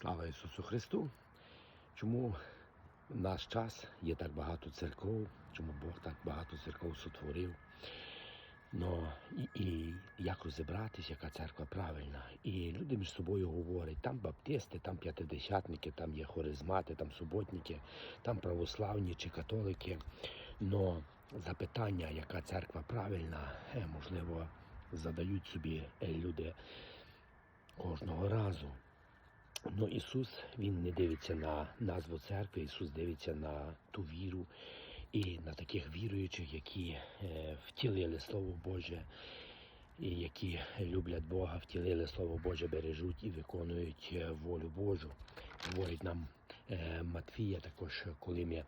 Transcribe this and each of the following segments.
Слава Ісусу Христу! Чому в наш час є так багато церков, чому Бог так багато церков сотворив? Ну, і, і як розібратись, яка церква правильна. І люди між собою говорять, там баптисти, там п'ятидесятники, там є хоризмати, там суботники, там православні чи католики. Но запитання, яка церква правильна, е, можливо, задають собі е, люди кожного разу. Ну, Ісус Він не дивиться на назву церкви, Ісус дивиться на ту віру і на таких віруючих, які е, втілили Слово Боже, і які люблять Бога, втілили Слово Боже, бережуть і виконують е, волю Божу. Говорить нам е, Матфія, також коли ми.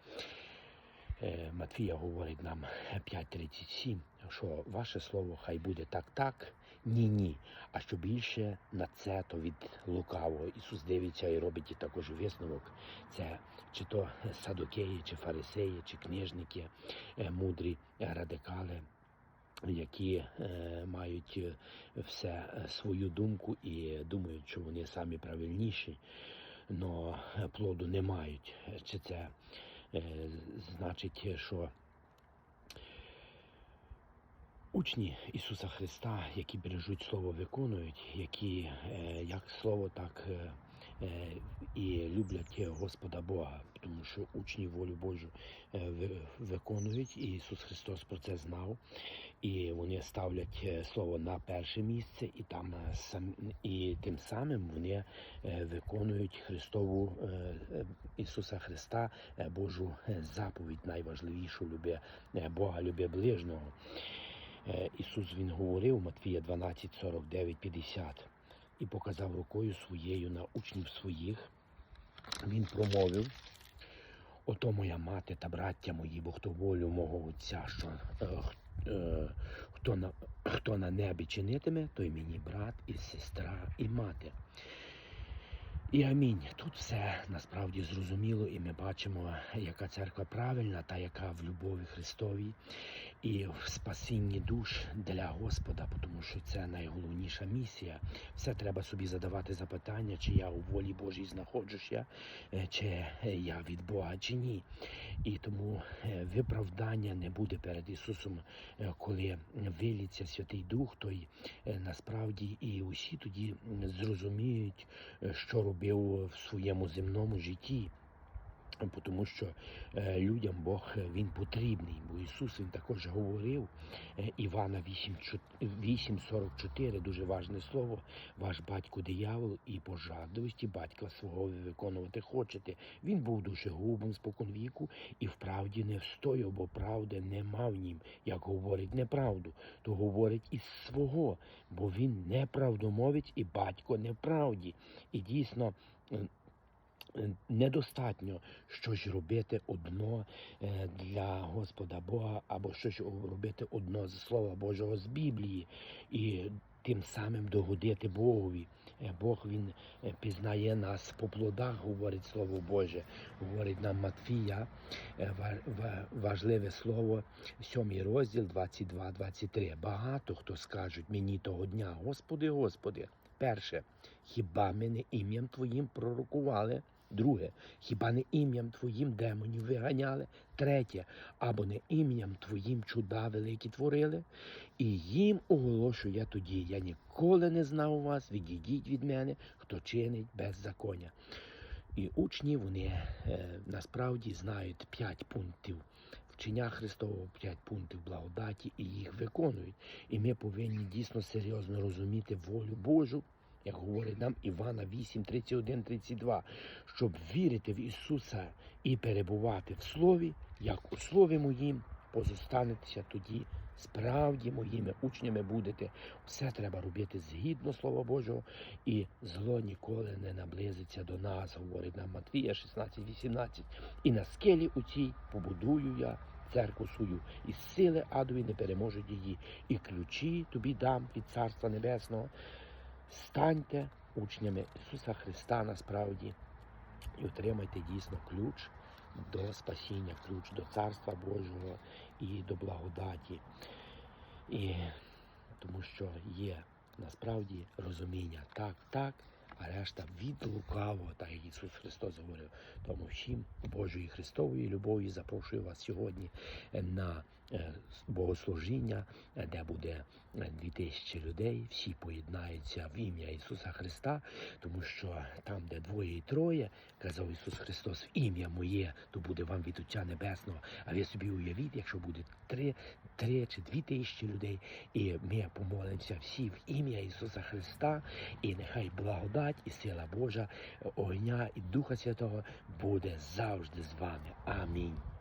Матфія говорить нам 5.37, що ваше слово хай буде так, так, ні, ні. А що більше на це, то від лукавого. Ісус дивиться і робить і також висновок. Це чи то садокеї, чи фарисеї, чи книжники, е, мудрі е, радикали, які е, мають е, все свою думку і думають, що вони самі правильніші, але плоду не мають. Чи це е, значить, що Учні Ісуса Христа, які бережуть Слово, виконують, які е, як Слово, так е, е, і люблять Господа Бога, тому що учні волю Божу виконують, і Ісус Христос про це знав, і вони ставлять Слово на перше місце, і там і тим самим вони виконують Христову Ісуса Христа, Божу заповідь, найважливішу любе е, Бога, любе ближнього. Е, Ісус Він говорив, Матвія 12, 49, 50, і показав рукою своєю на учнів своїх. Він промовив, ото моя мати та браття мої, бо хто волю мого Отця, що е, е, хто, на, хто на небі чинитиме, той мені брат і сестра, і мати. І амінь. Тут все насправді зрозуміло, і ми бачимо, яка церква правильна, та яка в любові Христовій і в спасінні душ для Господа, тому що це найголовніша місія. Все треба собі задавати запитання, чи я у волі Божій знаходжуся, е, чи е, я від Бога, чи ні. І тому е, виправдання не буде перед Ісусом, коли виліться Святий Дух, той насправді і усі тоді зрозуміють, що робив в своєму земному житті. Тому що е, людям Бог е, він потрібний, бо Ісус він також говорив е, Івана 8.44, дуже важне слово. Ваш батько диявол і по жадливості батька свого ви виконувати хочете. Він був душегубом спокон віку і вправді не встояв, бо правди нема в нім. Як говорить неправду, то говорить із свого, бо він неправдомовець і батько неправді. І дійсно. Е, Недостатньо щось робити одно е, для Господа Бога або щось робити одно з Слова Божого з Біблії і тим самим догодити Богові. Е, Бог він пізнає нас по плодах, говорить Слово Боже, говорить нам Матфія, ва- ва- важливе слово, сьомий розділ 22-23. Багато хто скажуть мені того дня, Господи, Господи. Перше, хіба ми не ім'ям Твоїм пророкували? Друге, хіба не ім'ям Твоїм демонів виганяли? Третє, або не ім'ям Твоїм чуда великі творили? І їм оголошую я тоді, я ніколи не знав вас, відійдіть від мене, хто чинить беззаконня. І учні вони е, насправді знають п'ять пунктів вчення Христового, п'ять пунктів благодаті і їх виконують. І ми повинні дійсно серйозно розуміти волю Божу, як говорить нам Івана 8, 31, 32, щоб вірити в Ісуса і перебувати в Слові, як у Слові моїм, позостанетеся тоді. Справді моїми учнями будете. Все треба робити згідно Слова Божого, і зло ніколи не наблизиться до нас, говорить нам Матвія 16, 18. І на скелі у цій побудую я церкву свою, і сили адові не переможуть її, і ключі тобі дам від Царства Небесного. Станьте учнями Ісуса Христа насправді і отримайте дійсно ключ до спасіння, ключ до Царства Божого і до благодаті. І тому що є насправді розуміння так, так, а решта від лукавого, так як Ісус Христос говорив. Тому всім Божої Христової любові запрошую вас сьогодні на богослужіння, е, де буде е, дві тисячі людей. Всі поєднаються в ім'я Ісуса Христа, тому що там, де двоє і троє, казав Ісус Христос, в ім'я моє, то буде вам від Отця Небесного. А ви собі уявіть, якщо буде три, три чи дві тисячі людей, і ми помолимося всі в ім'я Ісуса Христа, і нехай благодать і сила Божа, огня і Духа Святого буде завжди з вами. Амінь.